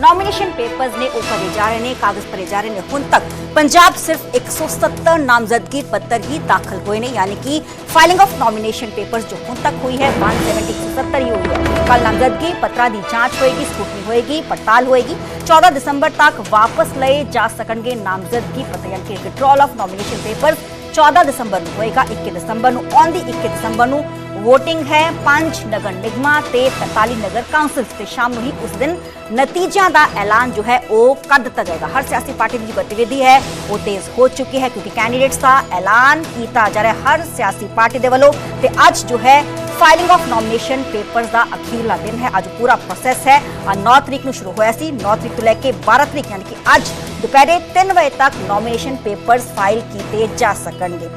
Nomination papers ਨੇ ਉਹ ਭਰੇ ਜਾ ਰਹੇ ਨੇ, ਕਾਗਜ਼ ਭਰੇ ਜਾ ਰਹੇ ਨੇ। ਹੁਣ ਤੱਕ ਪੰਜਾਬ ਸਿਰਫ 170 ਨਾਮਜ਼ਦਗੀ ਪੱਤਰ ਹੀ ਦਾਖਲ ਹੋਏ ਨੇ, ਯਾਨੀ ਕਿ ਫਾਈਲਿੰਗ ਆਫ ਨੋਮੀਨੇਸ਼ਨ ਪੇਪਰਸ ਜੋ ਹੁਣ ਤੱਕ ਹੋਈ ਹੈ 170 ਹੀ ਹੋਈ ਹੈ। ਕੱਲ ਨਾਮਜ਼ਦਗੀ ਪੱਤਰਾਂ ਦੀ ਜਾਂਚ ਹੋਏਗੀ ਸਕੂਟਨੀ ਹੋਏਗੀ, ਪੜਤਾਲ ਹੋਏਗੀ। 14 ਦਸੰਬਰ ਤੱਕ ਵਾਪਸ ਲਏ ਜਾ ਸਕਣਗੇ ਨਾਮਜ਼ਦਗੀ ਪੱਤਰ, ਯਾਨੀ ਕਿ ਵਿਡਰਾਲ ਆਫ ਨੋਮੀਨੇਸ਼ਨ ਪੇਪਰਸ 14 ਦਸੰਬਰ ਨੂੰ ਹੋਏਗਾ 21 ਦਸੰਬਰ ਨੂੰ ਆਉਂਦੀ 21 ਦਸੰਬਰ ਨੂੰ VOTING ਹੈ ਪੰਜ ਨਗਰ ਨਿਗਮਾਂ ਤੇ 45 ਨਗਰ ਕਾਉਂਸਲ ਤੇ ਸ਼ਾਮ ਨੂੰ ਹੀ ਉਸ ਦਿਨ ਨਤੀਜਿਆਂ ਦਾ ਐਲਾਨ ਜੋ ਹੈ ਉਹ ਕਰ ਦਿੱਤਾ ਜਾਏਗਾ ਹਰ ਸਿਆਸੀ ਪਾਰਟੀ ਦੀ ਜੋ ਗਤੀਵਿਧੀ ਹੈ ਉਹ ਤੇਜ਼ ਹੋ ਚੁੱਕੀ ਹੈ ਕਿਉਂਕਿ ਕੈਂਡੀਡੇਟਸ ਦਾ ਐਲਾਨ ਕੀਤਾ ਜਾ ਰਿਹਾ ਹੈ ਹਰ ਸਿਆਸੀ ਪਾਰਟੀ ਦੇ ਵੱਲੋਂ ਤੇ ਅੱਜ ਜੋ ਹੈ ਫਾਈਲਿੰਗ ਆਫ ਨੋਮੀਨੇਸ਼ਨ ਪੇਪਰਸ ਦਾ ਅਖੀਰਲਾ ਦਿਨ ਹੈ ਅੱਜ ਪੂਰਾ ਪ੍ਰੋਸੈਸ ਹੈ ਆ 9 ਤਰੀਕ ਨੂੰ ਸ਼ੁਰੂ ਹੋਇਆ ਸੀ 9 ਤਰੀਕ ਤੋਂ ਲੈ ਕੇ 12 ਤਰੀਕ ਯਾਨੀ ਕਿ ਅੱਜ ਦੁਪਹਿਰੇ 3 ਵਜੇ ਤੱਕ ਨੋਮੀਨੇਸ਼ਨ ਪੇਪਰਸ ਫਾਈਲ ਕੀਤੇ ਜਾ ਸਕਣਗੇ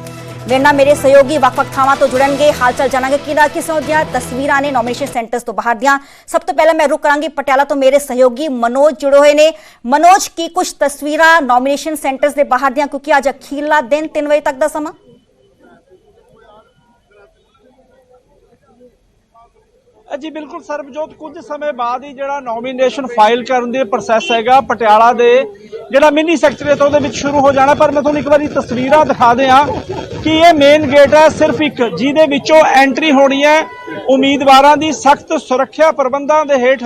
ਮੇਰੇ ਨਾਲ ਮੇਰੇ ਸਹਿਯੋਗੀ ਵੱਖ-ਵੱਖ ਥਾਵਾਂ ਤੋਂ ਜੁੜਨਗੇ, ਹਾਲਚਾਲ ਜਾਣਾਂਗੇ ਕਿਹਦਾ ਕਿਸਮ ਦੀਆਂ ਤਸਵੀਰਾਂ ਨੇ ਨੋਮੀਨੇਸ਼ਨ ਸੈਂਟਰਸ ਤੋਂ ਬਾਹਰ ਦੀਆਂ। ਸਭ ਤੋਂ ਪਹਿਲਾਂ ਮੈਂ ਰੁਕ ਕਰਾਂਗੀ ਪਟਿਆਲਾ ਤੋਂ ਮੇਰੇ ਸਹਿਯੋਗੀ ਮਨੋਜ ਜੁੜੇ ਹੋਏ ਨੇ। ਮਨੋਜ, ਕੀ ਕੁਝ ਤਸਵੀਰਾਂ ਨੋਮੀਨੇਸ਼ਨ ਸੈਂਟਰਸ ਦੇ ਬਾਹਰ ਦੀਆਂ? ਕਿਉਂਕਿ ਅੱਜ ਅਖੀਰਲਾ ਦਿਨ 3 ਵਜੇ ਤੱਕ ਦਾ ਸਮਾਂ। ਜੀ ਬਿਲਕੁਲ ਸਰਬਜੋਤ, ਕੁਝ ਸਮੇਂ ਬਾਅਦ ਹੀ ਜਿਹੜਾ ਨੋਮੀਨੇਸ਼ਨ ਫਾਈਲ ਕਰਨ ਦੇ ਪ੍ਰੋਸੈਸ ਹੈਗਾ ਪਟਿਆਲਾ ਦੇ, ਜਿਹੜਾ ਮਿੰਨੀ ਸੈਕਟਰੀਏਟ ਉਹਦੇ ਵਿੱਚ ਸ਼ੁਰੂ ਹੋ ਜਾਣਾ। ਪਰ ਮੈਂ ਤੁਹਾਨੂੰ ਇੱਕ ਵਾਰੀ ਤਸਵੀਰਾਂ ਦਿਖਾ ਦਿਆਂ ਕਿ ਇਹ ਮੇਨ ਗੇਟ ਹੈ, ਸਿਰਫ ਇੱਕ, ਜਿਹਦੇ ਵਿੱਚੋਂ ਐਂਟਰੀ ਹੋਣੀ ਹੈ ਉਮੀਦਵਾਰਾਂ ਦੀ ਸਖਤ ਸੁਰੱਖਿਆ ਪ੍ਰਬੰਧਾਂ ਦੇ ਹੇਠ।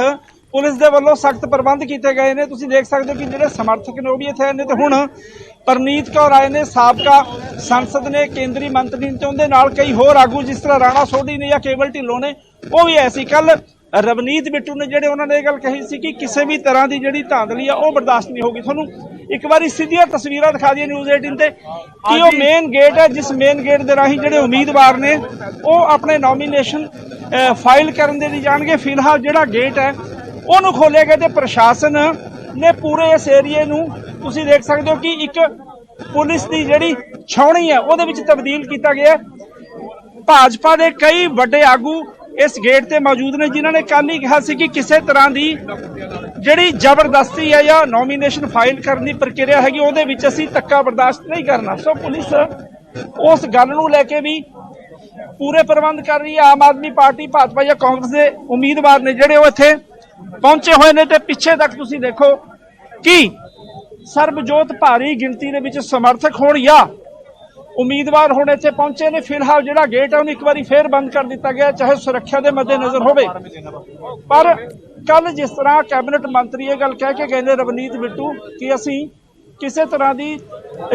ਪੁਲਿਸ ਦੇ ਵੱਲੋਂ ਸਖਤ ਪ੍ਰਬੰਧ ਕੀਤੇ ਗਏ ਨੇ। ਤੁਸੀਂ ਦੇਖ ਸਕਦੇ ਹੋ ਕਿ ਜਿਹੜੇ ਸਮਰਥਕ ਨੇ, ਉਹ ਵੀ ਇੱਥੇ ਆਏ ਨੇ। ਤੇ ਹੁਣ ਪਰਨੀਤ ਕੌਰ ਆਏ ਨੇ, ਸਾਬਕਾ ਸੰਸਦ ਨੇ, ਕੇਂਦਰੀ ਮੰਤਰੀ ਨੇ, ਤੇ ਉਹਦੇ ਨਾਲ ਕਈ ਹੋਰ ਆਗੂ, ਜਿਸ ਤਰ੍ਹਾਂ ਰਾਣਾ ਸੋਢੀ ਨੇ ਜਾਂ ਕੇਵਲ ਢਿੱਲੋਂ ਨੇ ਉਹ ਵੀ ਐਸੀ ਕੱਲ ਰਵਨੀਤ ਬਿੱਟੂ ਨੇ ਜਿਹੜੇ ਉਹਨਾਂ ਨੇ ਇਹ ਗੱਲ ਕਹੀ ਸੀ ਕਿ ਕਿਸੇ ਵੀ ਤਰ੍ਹਾਂ ਦੀ ਜਿਹੜੀ ਧਾਂਦਲੀ ਆ ਉਹ ਬਰਦਾਸ਼ਤ ਨਹੀਂ ਹੋਗੀ ਤੁਹਾਨੂੰ ਇੱਕ ਵਾਰੀ ਸਿੱਧੀਆਂ ਤਸਵੀਰਾਂ ਦਿਖਾ ਦਈਏ ਨਿਊਜ਼ 18 ਤੇ ਕਿ ਉਹ ਮੇਨ ਗੇਟ ਹੈ ਜਿਸ ਮੇਨ ਗੇਟ ਦੇ ਰਾਹੀਂ ਜਿਹੜੇ ਉਮੀਦਵਾਰ ਨੇ ਉਹ ਆਪਣੇ ਨੋਮੀਨੇਸ਼ਨ ਫਾਈਲ ਕਰਨ ਦੇ ਲਈ ਜਾਣਗੇ। ਫਿਲਹਾਲ ਜਿਹੜਾ ਗੇਟ ਹੈ ਉਹਨੂੰ ਖੋਲ੍ਹਿਆ ਗਿਆ ਤੇ ਪ੍ਰਸ਼ਾਸਨ ਨੇ ਪੂਰੇ ਇਸ ਏਰੀਏ ਨੂੰ ਤੁਸੀਂ ਦੇਖ ਸਕਦੇ ਹੋ ਕਿ ਇੱਕ ਪੁਲਿਸ ਦੀ ਜਿਹੜੀ ਛਾਉਣੀ ਹੈ ਉਹਦੇ ਵਿੱਚ ਤਬਦੀਲ ਕੀਤਾ ਗਿਆ। ਭਾਜਪਾ ਦੇ ਕਈ ਵੱਡੇ ਆਗੂ ਇਸ ਗੇਟ ਤੇ ਮੌਜੂਦ ਨੇ, ਜਿਨ੍ਹਾਂ ਨੇ ਕੱਲ੍ਹ ਹੀ ਕਿਹਾ ਸੀ ਕਿ ਕਿਸੇ ਤਰ੍ਹਾਂ ਦੀ ਜਿਹੜੀ ਜ਼ਬਰਦਸਤੀ ਹੈ ਜਾਂ ਨੋਮੀਨੇਸ਼ਨ ਫਾਈਲ ਕਰਨ ਦੀ ਪ੍ਰਕਿਰਿਆ ਹੈਗੀ, ਉਹਦੇ ਵਿੱਚ ਅਸੀਂ ਧੱਕਾ ਬਰਦਾਸ਼ਤ ਨਹੀਂ ਕਰਨਾ। ਸੋ ਪੁਲਿਸ ਉਸ ਗੱਲ ਨੂੰ ਲੈ ਕੇ ਵੀ ਪੂਰੇ ਪ੍ਰਬੰਧ ਕਰ ਰਹੀ ਹੈ। ਆਮ ਆਦਮੀ ਪਾਰਟੀ, ਭਾਜਪਾ ਜਾਂ ਕਾਂਗਰਸ ਦੇ ਉਮੀਦਵਾਰ ਨੇ ਜਿਹੜੇ ਉਹ ਇੱਥੇ ਪਹੁੰਚੇ ਹੋਏ ਨੇ ਤੇ ਪਿੱਛੇ ਤੱਕ ਤੁਸੀਂ ਦੇਖੋ ਕਿ ਸਰਬਜੋਤ ਭਾਰੀ ਗਿਣਤੀ ਦੇ ਵਿੱਚ ਸਮਰਥਕ ਹੋਣ ਜਾਂ ਉਮੀਦਵਾਰ ਹੁਣ ਇੱਥੇ ਪਹੁੰਚੇ ਨੇ। ਫਿਲਹਾਲ ਜਿਹੜਾ ਗੇਟ ਹੈ ਉਹਨੂੰ ਇੱਕ ਵਾਰੀ ਫੇਰ ਬੰਦ ਕਰ ਦਿੱਤਾ ਗਿਆ। ਚਾਹੇ ਸੁਰੱਖਿਆ ਦੇ ਮੱਦੇਨਜ਼ਰ ਹੋਵੇ। ਪਰ ਕੱਲ ਜਿਸ ਤਰ੍ਹਾਂ ਕੈਬਨਿਟ ਮੰਤਰੀ ਇਹ ਗੱਲ ਕਹਿ ਕੇ ਗਏ ਨੇ, ਰਵਨੀਤ ਬਿੱਟੂ, ਕਿ ਅਸੀਂ ਕਿਸੇ ਤਰ੍ਹਾਂ ਦੀ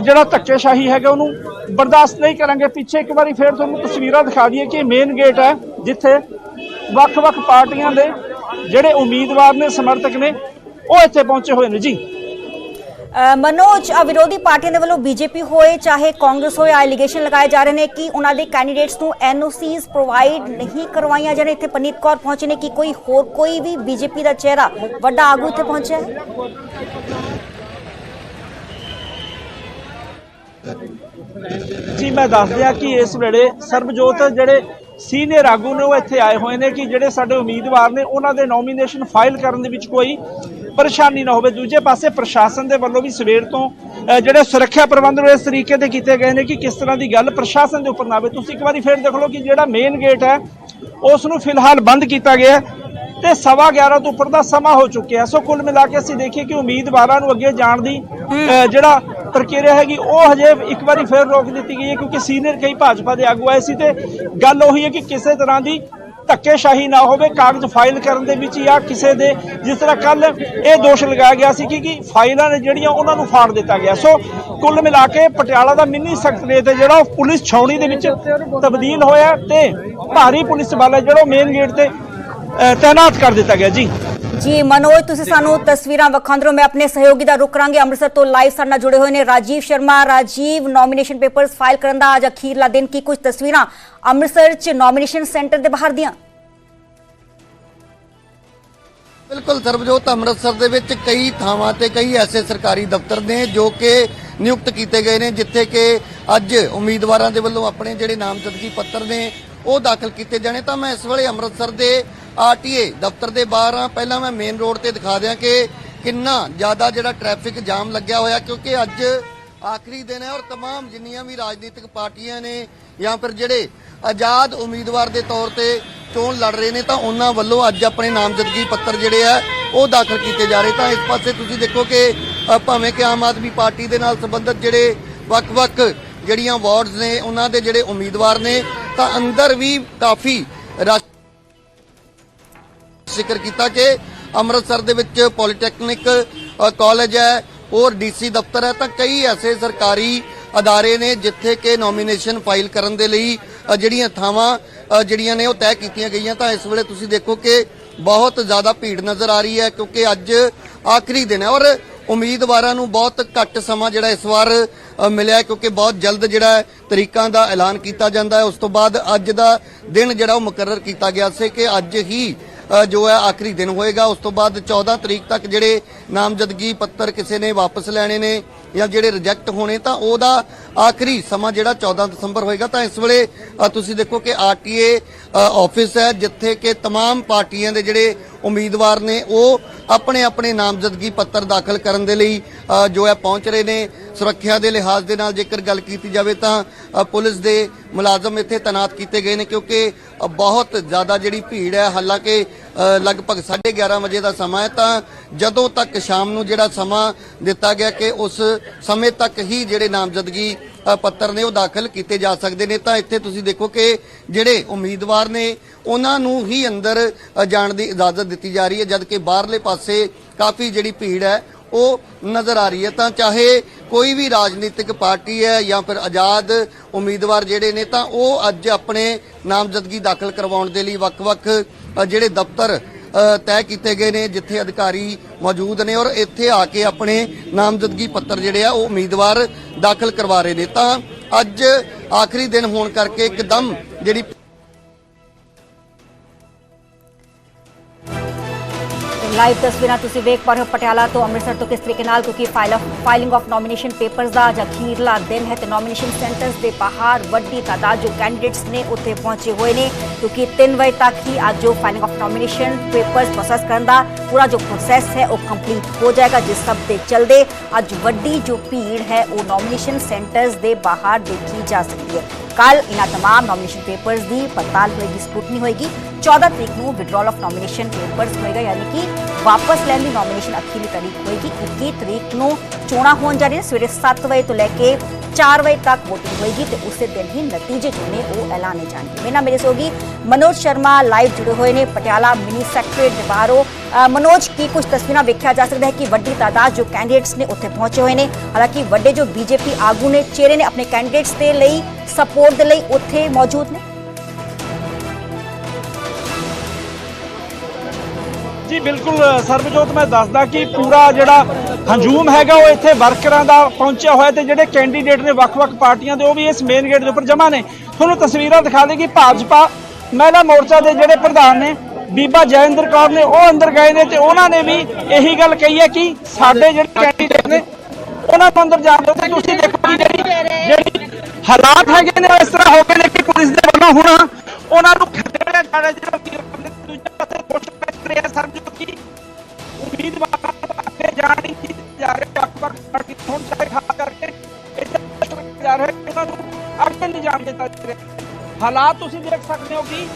ਜਿਹੜਾ ਧੱਕੇਸ਼ਾਹੀ ਹੈਗਾ, ਉਹਨੂੰ ਬਰਦਾਸ਼ਤ ਨਹੀਂ ਕਰਾਂਗੇ। ਪਿੱਛੇ ਇੱਕ ਵਾਰੀ ਫੇਰ ਤੁਹਾਨੂੰ ਤਸਵੀਰਾਂ ਦਿਖਾ ਦਈਏ ਕਿ ਮੇਨ ਗੇਟ ਹੈ ਜਿੱਥੇ ਵੱਖ-ਵੱਖ ਪਾਰਟੀਆਂ ਦੇ ਜਿਹੜੇ ਉਮੀਦਵਾਰ ਨੇ, ਸਮਰਥਕ ਨੇ, ਉਹ ਇੱਥੇ ਪਹੁੰਚੇ ਹੋਏ ਨੇ। ਜੀ। ਮਨੋਜ ਵਿਰੋਧੀ ਪਾਰਟੀਆਂ ਦੇ ਵੱਲੋਂ ਬੀਜੇਪੀ ਹੋਏ, ਚਾਹੇ ਕਾਂਗਰਸ ਹੋਏ ਐਲੀਗੇਸ਼ਨ ਲਗਾਏ ਜਾ ਰਹੇ ਨੇ ਕਿ ਉਹਨਾਂ ਦੇ ਕੈਂਡੀਡੇਟਸ ਨੂੰ ਐਨਓਸੀਜ਼ ਪ੍ਰੋਵਾਈਡ ਨਹੀਂ ਕਰਵਾਈਆਂ ਜਾ ਰਹੀਆਂ। ਇੱਥੇ ਪਨੀਤ ਕੌਰ ਪਹੁੰਚੇ ਨੇ ਕਿ ਕੋਈ ਹੋਰ, ਕੋਈ ਵੀ ਬੀਜੇਪੀ ਦਾ ਚਿਹਰਾ ਵੱਡਾ ਆਗੂ ਇੱਥੇ ਪਹੁੰਚਿਆ ਜੀ, ਮੈਂ ਦੱਸ ਦਿਆਂ ਕਿ ਇਸ ਵੇਲੇ ਸਰਬਜੋਤ ਜਿਹੜੇ ਸੀਨੀਅਰ ਆਗੂ ਨੇ ਉਹ ਇੱਥੇ ਆਏ ਹੋਏ ਨੇ ਕਿ ਜਿਹੜੇ ਸਾਡੇ ਉਮੀਦਵਾਰ ਨੇ, ਉਹਨਾਂ ਦੇ ਨੋਮੀਨੇਸ਼ਨ ਫਾਈਲ ਕਰਨ ਦੇ ਵਿੱਚ ਕੋਈ ਪਰੇਸ਼ਾਨੀ ਨਾ ਹੋਵੇ। ਦੂਜੇ ਪਾਸੇ ਪ੍ਰਸ਼ਾਸਨ ਦੇ ਵੱਲੋਂ ਵੀ ਸਵੇਰ ਤੋਂ ਜਿਹੜੇ ਸੁਰੱਖਿਆ ਪ੍ਰਬੰਧ ਇਸ ਤਰੀਕੇ ਦੇ ਕੀਤੇ ਗਏ ਨੇ ਕਿ ਕਿਸ ਤਰ੍ਹਾਂ ਦੀ ਗੱਲ ਪ੍ਰਸ਼ਾਸਨ ਦੇ ਉੱਪਰ ਨਾ ਆਵੇ। ਤੁਸੀਂ ਇੱਕ ਵਾਰੀ ਫੇਰ ਦੇਖ ਲਓ ਕਿ ਜਿਹੜਾ ਮੇਨ ਗੇਟ ਹੈ ਉਸ ਨੂੰ ਫਿਲਹਾਲ ਬੰਦ ਕੀਤਾ ਗਿਆ ਤੇ ਸਵਾ 11 ਤੋਂ ਉੱਪਰ ਦਾ ਸਮਾਂ ਹੋ ਚੁੱਕਿਆ ਸੋ ਕੁੱਲ ਮਿਲਾ ਕੇ ਅਸੀਂ ਦੇਖੀਏ ਕਿ ਉਮੀਦਵਾਰਾਂ ਨੂੰ ਅੱਗੇ ਜਾਣ ਦੀ ਜਿਹੜਾ ਪ੍ਰਕਿਰਿਆ ਹੈਗੀ ਉਹ ਹਜੇ ਇੱਕ ਵਾਰੀ ਫੇਰ ਰੋਕ ਦਿੱਤੀ ਗਈ ਹੈ ਕਿਉਂਕਿ ਸੀਨੀਅਰ ਕਈ ਭਾਜਪਾ ਦੇ ਆਗੂ ਆਏ ਸੀ ਤੇ ਗੱਲ ਉਹੀ ਹੈ ਕਿ ਕਿਸੇ ਤਰ੍ਹਾਂ ਦੀ ਧੱਕੇਸ਼ਾਹੀ ਨਾ ਹੋਵੇ, ਕਾਗਜ਼ ਫਾਈਲ ਕਰਨ ਦੇ ਵਿੱਚ ਜਾਂ ਕਿਸੇ ਦੇ, ਜਿਸ ਤਰ੍ਹਾਂ ਕੱਲ ਇਹ ਦੋਸ਼ ਲਗਾਇਆ ਗਿਆ ਸੀ ਕਿ ਕਿ ਫਾਈਲਾਂ ਨੇ ਜਿਹੜੀਆਂ ਉਹਨਾਂ ਨੂੰ ਫਾੜ ਦਿੱਤਾ ਗਿਆ। ਸੋ ਕੁੱਲ ਮਿਲਾ ਕੇ ਪਟਿਆਲਾ ਦਾ ਮਿੰਨੀ ਸੈਕਟਰੀਏਟ ਹੈ ਜਿਹੜਾ ਉਹ ਪੁਲਿਸ ਛਾਉਣੀ ਦੇ ਵਿੱਚ ਤਬਦੀਲ ਹੋਇਆ ਤੇ ਭਾਰੀ ਪੁਲਿਸ ਬਲ ਹੈ ਜਿਹੜਾ ਮੇਨ ਗੇਟ ਤੇ ਤਾਇਨਾਤ ਕਰ ਦਿੱਤਾ ਗਿਆ। ਜੀ। ਜੀ ਮਨੋਜ ਤੁਸੀਂ ਸਾਨੂੰ ਤਸਵੀਰਾਂ ਵਿਖਾਉਂਦੇ ਰਹੋ। ਮੈਂ ਆਪਣੇ ਸਹਿਯੋਗੀ ਦਾ ਰੁਕ ਕਰਾਂਗੇ। ਅੰਮ੍ਰਿਤਸਰ ਤੋਂ ਲਾਈਵ ਸਾਡੇ ਨਾਲ ਜੁੜੇ ਹੋਏ ਨੇ Rajiv Sharma. Rajiv nomination papers file ਕਰਨ ਦਾ ਅੱਜ ਅਖੀਰਲਾ ਦਿਨ। ਕੀ ਕੁਝ ਤਸਵੀਰਾਂ ਅੰਮ੍ਰਿਤਸਰ ਚ ਨੋਮੀਨੇਸ਼ਨ ਸੈਂਟਰ ਦੇ ਬਾਹਰ ਦੀਆਂ? ਬਿਲਕੁਲ ਸਰਬਜੋਤ ਅੰਮ੍ਰਿਤਸਰ ਦੇ ਵਿੱਚ ਕਈ ਥਾਵਾਂ ਤੇ ਕਈ ਐਸੇ ਸਰਕਾਰੀ ਦਫ਼ਤਰ ਨੇ ਜੋ ਕਿ ਨਿਯੁਕਤ ਕੀਤੇ ਗਏ ਨੇ ਜਿੱਥੇ ਕਿ ਅੱਜ ਉਮੀਦਵਾਰਾਂ ਦੇ ਵੱਲੋਂ ਆਪਣੇ ਜਿਹੜੇ ਨਾਮਜ਼ਦਗੀ ਪੱਤਰ ਨੇ ਉਹ ਦਾਖਲ ਕੀਤੇ ਜਾਣੇ। ਤਾਂ ਮੈਂ ਇਸ ਵੇਲੇ ਅੰਮ੍ਰਿਤਸਰ ਦੇ ਆਰਟੀਏ ਦਫ਼ਤਰ ਦੇ ਬਾਹਰ ਆ ਪਹਿਲਾਂ ਮੈਂ ਮੇਨ ਰੋਡ ਤੇ ਦਿਖਾ ਦਿਆਂ ਕਿ ਕਿੰਨਾ ਜ਼ਿਆਦਾ ਜਿਹੜਾ ਟ੍ਰੈਫਿਕ ਜਾਮ ਲੱਗਿਆ ਹੋਇਆ ਕਿਉਂਕਿ ਅੱਜ ਆਖਰੀ ਦਿਨ ਹੈ ਔਰ तमाम ਜਿੰਨੀਆਂ ਵੀ ਰਾਜਨੀਤਿਕ ਪਾਰਟੀਆਂ ਨੇ ਜਾਂ ਫਿਰ ਜਿਹੜੇ ਆਜ਼ਾਦ ਉਮੀਦਵਾਰ ਦੇ ਤੌਰ ਤੇ ਚੋਣ ਲੜ ਰਹੇ ਨੇ ਤਾਂ ਉਹਨਾਂ ਵੱਲੋਂ ਅੱਜ ਆਪਣੇ ਨਾਮਜ਼ਦਗੀ ਪੱਤਰ ਜਿਹੜੇ ਆ ਉਹ ਦਾਖਲ ਕੀਤੇ ਜਾ ਰਹੇ ਤਾਂ ਇਸ ਪਾਸੇ ਤੁਸੀਂ ਦੇਖੋ ਕਿ ਅ, ਭਾਵੇਂ ਕਿ ਆਮ ਆਦਮੀ ਪਾਰਟੀ ਦੇ ਨਾਲ ਸੰਬੰਧਿਤ ਜਿਹੜੇ ਵੱਖ-ਵੱਖ ਜਿਹੜੀਆਂ ਵਾਰਡਸ ਨੇ ਉਹਨਾਂ ਦੇ ਜਿਹੜੇ ਉਮੀਦਵਾਰ ਨੇ ਤਾਂ ਅੰਦਰ ਵੀ ਕਾਫੀ ਰਸ਼ ਜ਼ਿਕਰ ਕੀਤਾ ਕਿ ਅੰਮ੍ਰਿਤਸਰ ਦੇ ਵਿੱਚ ਪੋਲੀਟੈਕਨਿਕ ਅ, ਕਾਲਜ ਹੈ ਔਰ ਡੀਸੀ ਦਫ਼ਤਰ ਹੈ ਤਾਂ ਕਈ ਐਸੇ ਸਰਕਾਰੀ ਅਦਾਰੇ ਨੇ ਜਿੱਥੇ ਕਿ ਨੋਮੀਨੇਸ਼ਨ ਫਾਈਲ ਕਰਨ ਦੇ ਲਈ ਜਿਹੜੀਆਂ ਥਾਵਾਂ ਜਿਹੜੀਆਂ ਨੇ ਉਹ ਤੈਅ ਕੀਤੀਆਂ ਗਈਆਂ। ਤਾਂ ਇਸ ਵੇਲੇ ਤੁਸੀਂ ਦੇਖੋ ਕਿ ਬਹੁਤ ਜ਼ਿਆਦਾ ਭੀੜ ਨਜ਼ਰ ਆ ਰਹੀ ਹੈ ਕਿਉਂਕਿ ਅੱਜ ਆਖਰੀ ਦਿਨ ਹੈ ਔਰ ਉਮੀਦਵਾਰਾਂ ਨੂੰ ਬਹੁਤ ਘੱਟ ਸਮਾਂ ਜਿਹੜਾ ਇਸ ਵਾਰ ਮਿਲਿਆ ਕਿਉਂਕਿ ਬਹੁਤ ਜਲਦ ਜਿਹੜਾ ਤਰੀਕਾਂ ਦਾ ਐਲਾਨ ਕੀਤਾ ਜਾਂਦਾ ਹੈ। ਉਸ ਤੋਂ ਬਾਅਦ ਅੱਜ ਦਾ ਦਿਨ ਜਿਹੜਾ ਉਹ ਮੁਕਰਰ ਕੀਤਾ ਗਿਆ ਸੀ ਕਿ ਅੱਜ ਹੀ ਜੋ ਹੈ ਆਖਰੀ ਦਿਨ ਹੋਏਗਾ ਉਸ ਤੋਂ ਬਾਅਦ 14 ਤਰੀਕ ਤੱਕ ਜਿਹੜੇ ਨਾਮਜ਼ਦਗੀ ਪੱਤਰ ਕਿਸੇ ਨੇ ਵਾਪਸ ਲੈਣੇ ਨੇ ਜਾਂ ਜਿਹੜੇ ਰਿਜੈਕਟ ਹੋਣੇ ਤਾਂ ਉਹਦਾ ਆਖਰੀ ਸਮਾਂ ਜਿਹੜਾ 14 ਦਸੰਬਰ ਹੋਏਗਾ ਤਾਂ ਇਸ ਵੇਲੇ ਅ, ਤੁਸੀਂ ਦੇਖੋ ਕਿ ਆਰਟੀਏ ਆਫਿਸ ਹੈ ਜਿੱਥੇ ਕਿ तमाम ਪਾਰਟੀਆਂ ਦੇ ਜਿਹੜੇ ਉਮੀਦਵਾਰ ਨੇ ਉਹ ਆਪਣੇ ਆਪਣੇ ਨਾਮਜ਼ਦਗੀ ਪੱਤਰ ਦਾਖਲ ਕਰਨ ਦੇ ਲਈ ਅ, ਜੋ ਹੈ ਪਹੁੰਚ ਰਹੇ ਨੇ ਸੁਰੱਖਿਆ ਦੇ ਲਿਹਾਜ਼ ਦੇ ਨਾਲ ਜੇਕਰ ਗੱਲ ਕੀਤੀ ਜਾਵੇ ਤਾਂ ਅ, ਪੁਲਿਸ ਦੇ ਮੁਲਾਜ਼ਮ ਇੱਥੇ ਤਾਇਨਾਤ ਕੀਤੇ ਗਏ ਨੇ ਕਿਉਂਕਿ ਅ, ਬਹੁਤ ਜ਼ਿਆਦਾ ਜਿਹੜੀ ਭੀੜ ਹੈ ਹਾਲਾਂਕਿ ਅ, ਲਗਭਗ 11:30 ਵਜੇ ਦਾ ਸਮਾਂ ਹੈ, ਤਾਂ ਜਦੋਂ ਤੱਕ ਸ਼ਾਮ ਨੂੰ ਜਿਹੜਾ ਸਮਾਂ ਦਿੱਤਾ ਗਿਆ ਕਿ ਉਸ ਸਮੇਂ ਤੱਕ ਹੀ ਜਿਹੜੇ ਨਾਮਜ਼ਦਗੀ ਪੱਤਰ ਨੇ ਉਹ ਦਾਖਲ ਕੀਤੇ ਜਾ ਸਕਦੇ ਨੇ, ਤਾਂ ਇੱਥੇ ਤੁਸੀਂ ਦੇਖੋ ਕਿ ਜਿਹੜੇ ਉਮੀਦਵਾਰ ਨੇ, ਉਹਨਾਂ ਨੂੰ ਹੀ ਅੰਦਰ ਜਾਣ ਦੀ ਇਜਾਜ਼ਤ ਦਿੱਤੀ ਜਾ ਰਹੀ ਹੈ, ਜਦਕਿ ਬਾਹਰਲੇ ਪਾਸੇ ਕਾਫੀ ਜਿਹੜੀ ਭੀੜ ਹੈ, ਉਹ ਨਜ਼ਰ ਆ ਰਹੀ ਹੈ। ਤਾਂ ਚਾਹੇ ਕੋਈ ਵੀ ਰਾਜਨੀਤਿਕ ਪਾਰਟੀ ਹੈ ਜਾਂ ਫਿਰ ਆਜ਼ਾਦ ਉਮੀਦਵਾਰ ਜਿਹੜੇ ਨੇ, ਤਾਂ ਉਹ ਅੱਜ ਆਪਣੇ ਨਾਮਜ਼ਦਗੀ ਦਾਖਲ ਕਰਵਾਉਣ ਦੇ ਲਈ ਵੱਖ-ਵੱਖ ਜਿਹੜੇ ਦਫ਼ਤਰ ਤੈਅ ਕੀਤੇ ਗਏ ਨੇ, ਜਿੱਥੇ ਅਧਿਕਾਰੀ ਮੌਜੂਦ ਨੇ ਔਰ ਇੱਥੇ ਆ ਕੇ ਆਪਣੇ ਨਾਮਜ਼ਦਗੀ ਪੱਤਰ ਜਿਹੜੇ ਆ, ਉਹ ਉਮੀਦਵਾਰ ਦਾਖਲ ਕਰਵਾ ਰਹੇ ਨੇ। ਤਾਂ ਅੱਜ ਆਖਰੀ ਦਿਨ ਹੋਣ ਕਰਕੇ ਇੱਕਦਮ ਜਿਹੜੀ ਲਾਈਵ ਤਸਵੀਰਾਂ ਤੁਸੀਂ ਵੇਖ ਪਾ ਰਹੇ ਹੋ ਪਟਿਆਲਾ ਤੋਂ ਅੰਮ੍ਰਿਤਸਰ ਤੋਂ ਕਿਸ ਤਰੀਕੇ ਨਾਲ, ਕਿਉਂਕਿ file of filing of nomination papers ਦਾ ਅੱਜ ਅਖੀਰਲਾ ਦਿਨ ਹੈ ਤੇ ਨੋਮੀਨੇਸ਼ਨ ਸੈਂਟਰਸ ਦੇ ਬਾਹਰ ਵੱਡੀ ਤਾਦਾਦ ਜੋ ਕੈਂਡੀਡੇਟਸ ਨੇ ਉੱਥੇ ਪਹੁੰਚੇ ਹੋਏ ਨੇ, ਕਿਉਂਕਿ 3 ਵਜੇ ਤੱਕ ਹੀ ਅੱਜ ਜੋ filing of nomination papers process ਕਰਨ ਦਾ ਪੂਰਾ ਜੋ ਪ੍ਰੋਸੈਸ ਹੈ ਉਹ ਕੰਪਲੀਟ ਹੋ ਜਾਏਗਾ, ਜਿਸ ਸਭ ਦੇ ਚਲਦੇ ਅੱਜ ਵੱਡੀ ਜੋ ਭੀੜ ਹੈ ਉਹ ਨੋਮੀਨੇਸ਼ਨ ਸੈਂਟਰਸ ਦੇ ਬਾਹਰ ਦੇਖੀ ਜਾ ਸਕਦੀ ਹੈ। ਕੱਲ ਇਹਨਾਂ तमाम ਨੋਮੀਨੇਸ਼ਨ ਪੇਪਰਸ ਦੀ ਪੜਤਾਲ ਹੋਏਗੀ ਸਕੂਟਨੀ ਹੋਏਗੀ 14 ਤਰੀਕ ਨੂੰ ਵਿਡਰਾਲ ਆਫ ਨੋਮੀਨੇਸ਼ਨ ਪੇਪਰਸ ਹੋਏਗਾ ਯਾਨੀ ਕਿ ਵਾਪਸ ਲੈਣ ਦੀ ਨੋਮੀਨੇਸ਼ਨ ਅਖੀਰਲੀ ਤਾਰੀਖ ਹੋਏਗੀ 21 ਤਰੀਕ ਨੂੰ ਚੋਣਾਂ ਹੋਣ ਜਾ ਰਹੀਆਂ ਸਵੇਰੇ 7 ਵਜੇ ਤੋਂ ਲੈ ਕੇ 4 ਵਜੇ ਤੱਕ VOTING ਹੋਏਗੀ ਤੇ ਉਸੇ ਦਿਨ ਹੀ ਨਤੀਜੇ ਜੋ ਨੇ ਉਹ ਐਲਾਨੇ ਜਾਣਗੇ ਮੇਰਾ ਮੇਰੇ ਸੋਗੀ ਮਨੋਜ ਸ਼ਰਮਾ ਲਾਈਵ ਜੁੜੇ ਹੋਏ ਨੇ ਪਟਿਆਲਾ ਮਿਨੀ ਸੈਕਟਰੀ ਦੇ ਬਾਹਰੋਂ ਅ, ਮਨੋਜ ਕੀ ਕੁਝ ਤਸਵੀਰਾਂ ਵੇਖਿਆ ਜਾ ਸਕਦਾ ਹੈ ਕਿ ਵੱਡੀ ਤਾਦਾਦ ਜੋ ਕੈਂਡੀਡੇਟਸ ਨੇ ਉੱਥੇ ਪਹੁੰਚੇ ਹੋਏ ਨੇ ਹਾਲਾਂਕਿ ਵੱਡੇ ਜੋ ਬੀਜੇਪੀ ਆਗੂ ਨੇ ਚਿਹਰੇ ਨੇ ਆਪਣੇ ਕੈਂਡੀਡੇਟਸ ਦੇ ਲਈ ਸਪੋਰਟ ਦੇ ਲਈ ਉੱਥੇ ਮੌਜੂਦ ਨੇ ਜੀ, ਬਿਲਕੁਲ ਸਰਬਜੋਤ, ਮੈਂ ਦੱਸਦਾ ਕਿ ਪੂਰਾ ਜਿਹੜਾ ਹੰਝੂਮ ਹੈਗਾ, ਉਹ ਇੱਥੇ ਵਰਕਰਾਂ ਦਾ ਪਹੁੰਚਿਆ ਹੋਇਆ ਤੇ ਜਿਹੜੇ ਕੈਂਡੀਡੇਟ ਨੇ ਵੱਖ-ਵੱਖ ਪਾਰਟੀਆਂ ਦੇ, ਉਹ ਵੀ ਇਸ ਮੇਨ ਗੇਟ ਦੇ ਉੱਪਰ ਜਮ੍ਹਾਂ ਨੇ। ਤੁਹਾਨੂੰ ਤਸਵੀਰਾਂ ਦਿਖਾ ਦੇ ਕਿ ਭਾਜਪਾ ਮਹਿਲਾ ਮੋਰਚਾ ਦੇ ਜਿਹੜੇ ਪ੍ਰਧਾਨ ਨੇ, ਬੀਬਾ ਜੈਇੰਦਰ ਕੌਰ ਨੇ, ਉਹ ਅੰਦਰ ਗਏ ਨੇ ਤੇ ਉਹਨਾਂ ਨੇ ਵੀ ਇਹੀ ਗੱਲ ਕਹੀ ਹੈ ਕਿ ਸਾਡੇ ਜਿਹੜੇ ਕੈਂਡੀਡੇਟ ਨੇ, ਉਹਨਾਂ ਨੂੰ ਅੰਦਰ ਜਾਣ ਦਿਓ ਤੁਸੀਂ ਦੇਖੋ ਕਿ ਜਿਹੜੀ ਜਿਹੜੀ ਹਾਲਾਤ ਹੈਗੇ ਨੇ, ਉਹ ਇਸ ਤਰ੍ਹਾਂ ਹੋ ਗਏ ਨੇ ਕਿ ਪੁਲਿਸ ਦੇ ਵੱਲੋਂ ਹੁਣ ਉਹਨਾਂ ਨੂੰ ਹਾਲਾਤ ਤੁਸੀਂ ਦੇਖ ਸਕਦੇ ਹੋ ਕਿ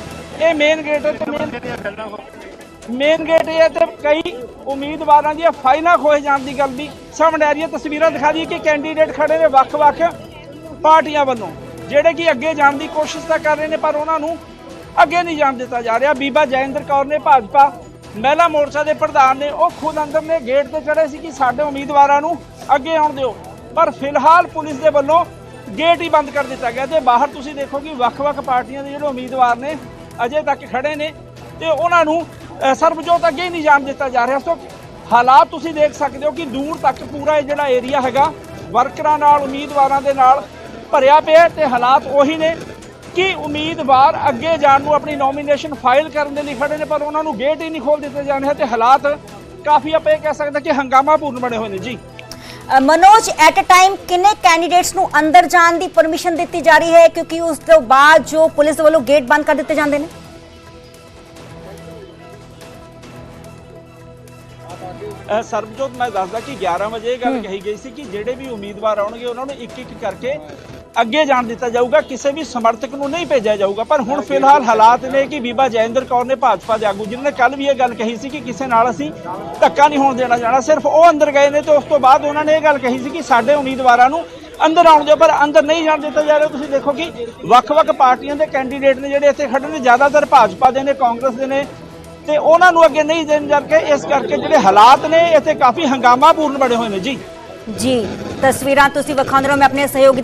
ਇਹ ਮੇਨ ਗੇਟ ਤੇ ਮੇਨ ਗੇਟ ਇਹ ਤੇ ਕਈ ਉਮੀਦਵਾਰਾਂ ਦੀਆਂ ਫਾਈਲਾਂ ਖੋਏ ਜਾਣ ਦੀ ਗੱਲ ਵੀ ਸਾਹਮਣੇ ਆ ਰਹੀ ਹੈ। ਤਸਵੀਰਾਂ ਦਿਖਾ ਰਹੀ ਕਿ ਕੈਂਡੀਡੇਟ ਖੜੇ ਨੇ ਵੱਖ-ਵੱਖ ਪਾਰਟੀਆਂ ਵੱਲੋਂ। ਜਿਹੜੇ ਕਿ ਅੱਗੇ ਜਾਣ ਦੀ ਕੋਸ਼ਿਸ਼ ਤਾਂ ਕਰ ਰਹੇ ਨੇ, ਪਰ ਉਹਨਾਂ ਨੂੰ ਅੱਗੇ ਨਹੀਂ ਜਾਣ ਦਿੱਤਾ ਜਾ ਰਿਹਾ। ਬੀਬਾ ਜੈਇੰਦਰ ਕੌਰ ਨੇ ਭਾਜਪਾ ਮਹਿਲਾ ਮੋਰਚਾ ਦੇ ਪ੍ਰਧਾਨ ਨੇ, ਉਹ ਖੁਦ ਅੰਦਰ ਨੇ ਗੇਟ ਤੇ ਚੜੇ ਸੀ ਕਿ ਸਾਡੇ ਉਮੀਦਵਾਰਾਂ ਨੂੰ ਅੱਗੇ ਆਉਣ ਦਿਓ। ਪਰ ਫਿਲਹਾਲ ਪੁਲਿਸ ਦੇ ਵੱਲੋਂ ਗੇਟ ਹੀ ਬੰਦ ਕਰ ਦਿੱਤਾ ਗਿਆ ਤੇ ਬਾਹਰ ਤੁਸੀਂ ਦੇਖੋ ਕਿ ਵੱਖ-ਵੱਖ ਪਾਰਟੀਆਂ ਦੇ ਜਿਹੜੇ ਉਮੀਦਵਾਰ ਨੇ ਅਜੇ ਤੱਕ ਖੜੇ ਨੇ ਤੇ ਉਹਨਾਂ ਨੂੰ ਅ, ਸਰਬਜੋਤ ਅੱਗੇ ਹੀ ਨਹੀਂ ਜਾਣ ਦਿੱਤਾ ਜਾ ਰਿਹਾ। ਸੋ ਹਾਲਾਤ ਤੁਸੀਂ ਦੇਖ ਸਕਦੇ ਹੋ ਕਿ ਦੂਰ ਤੱਕ ਪੂਰਾ ਇਹ ਜਿਹੜਾ ਏਰੀਆ ਹੈਗਾ ਵਰਕਰਾਂ ਨਾਲ ਉਮੀਦਵਾਰਾਂ ਦੇ ਨਾਲ ਭਰਿਆ ਪਿਆ ਤੇ ਹਾਲਾਤ ਉਹੀ ਨੇ ਕਿ ਉਮੀਦਵਾਰ ਅੱਗੇ ਜਾਣ ਨੂੰ ਆਪਣੀ ਨੋਮੀਨੇਸ਼ਨ ਫਾਈਲ ਕਰਨ ਦੇ ਲਈ ਖੜੇ ਨੇ ਪਰ ਉਹਨਾਂ ਨੂੰ ਗੇਟ ਹੀ ਨਹੀਂ ਖੋਲ ਦਿੱਤੇ ਜਾਣੇ ਹੈ ਤੇ ਹਾਲਾਤ ਕਾਫੀ ਆਪਾਂ ਇਹ ਕਹਿ ਸਕਦੇ ਕਿ ਹੰਗਾਮਾ ਪੂਰਨ ਬਣੇ ਹੋਏ ਨੇ। ਜੀ। ਮਨੋਜ ਐਟ ਅ ਟਾਈਮ ਕਿੰਨੇ ਕੈਂਡੀਡੇਟਸ ਨੂੰ ਅੰਦਰ ਜਾਣ ਦੀ ਪਰਮਿਸ਼ਨ ਦਿੱਤੀ ਜਾ ਰਹੀ ਹੈ? ਕਿਉਂਕਿ ਉਸ ਤੋਂ ਬਾਅਦ ਜੋ ਪੁਲਿਸ ਵੱਲੋਂ ਗੇਟ ਬੰਦ ਕਰ ਦਿੱਤੇ ਜਾਂਦੇ ਨੇ। ਸਰਬਜੋਤ ਮੈਂ ਦੱਸਦਾ ਕਿ 11 ਵਜੇ ਇਹ ਗੱਲ ਕਹੀ ਗਈ ਸੀ ਕਿ ਜਿਹੜੇ ਵੀ ਉਮੀਦਵਾਰ ਆਉਣਗੇ ਉਹਨਾਂ ਨੂੰ ਇੱਕ ਇੱਕ ਕਰਕੇ ਅੱਗੇ ਜਾਣ ਦਿੱਤਾ ਜਾਊਗਾ ਕਿਸੇ ਵੀ ਸਮਰਥਕ ਨੂੰ ਨਹੀਂ ਭੇਜਿਆ ਜਾਊਗਾ। ਪਰ ਹੁਣ ਫਿਲਹਾਲ ਹਾਲਾਤ ਨੇ ਕਿ ਬੀਬਾ ਜੈਇੰਦਰ ਕੌਰ ਨੇ ਭਾਜਪਾ ਦੇ ਆਗੂ ਜਿਨ੍ਹਾਂ ਨੇ ਕੱਲ ਵੀ ਇਹ ਗੱਲ ਕਹੀ ਸੀ ਕਿ ਕਿਸੇ ਨਾਲ ਅਸੀਂ ਧੱਕਾ ਨਹੀਂ ਹੋਣ ਦੇਣਾ ਜਾਣਾ ਸਿਰਫ ਉਹ ਅੰਦਰ ਗਏ ਨੇ ਤੇ ਉਸ ਤੋਂ ਬਾਅਦ ਉਹਨਾਂ ਨੇ ਇਹ ਗੱਲ ਕਹੀ ਸੀ ਕਿ ਸਾਡੇ ਉਮੀਦਵਾਰਾਂ ਨੂੰ ਅੰਦਰ ਆਉਣ ਦਿਓ ਪਰ ਅੰਦਰ ਨਹੀਂ ਜਾਣ ਦਿੱਤਾ ਜਾ ਰਿਹਾ। ਤੁਸੀਂ ਦੇਖੋ ਕਿ ਵੱਖ-ਵੱਖ ਪਾਰਟੀਆਂ ਦੇ ਕੈਂਡੀਡੇਟ ਨੇ ਜਿਹੜੇ ਇੱਥੇ ਖੜੇ ਨੇ ਜ਼ਿਆਦਾਤਰ ਭਾਜਪਾ ਦੇ ਨੇ ਕਾਂਗਰਸ ਦੇ ਨੇ ਤੇ ਉਹਨਾਂ ਨੂੰ ਅੱਗੇ ਨਹੀਂ ਦੇਣ ਕਰਕੇ ਇਸ ਕਰਕੇ ਜਿਹੜੇ ਹਾਲਾਤ ਨੇ ਇੱਥੇ ਕਾਫੀ ਹੰਗਾਮਾਪੂਰਨ ਬਣੇ ਹੋਏ ਨੇ। ਜੀ। ਜੀ ਤਸਵੀਰਾਂ ਤੁਸੀਂ ਵਿਖਾਉਂਦੇ ਰਹੋ ਮੈਂ ਆਪਣੇ ਸਹਿਯੋਗੀ ਦਾ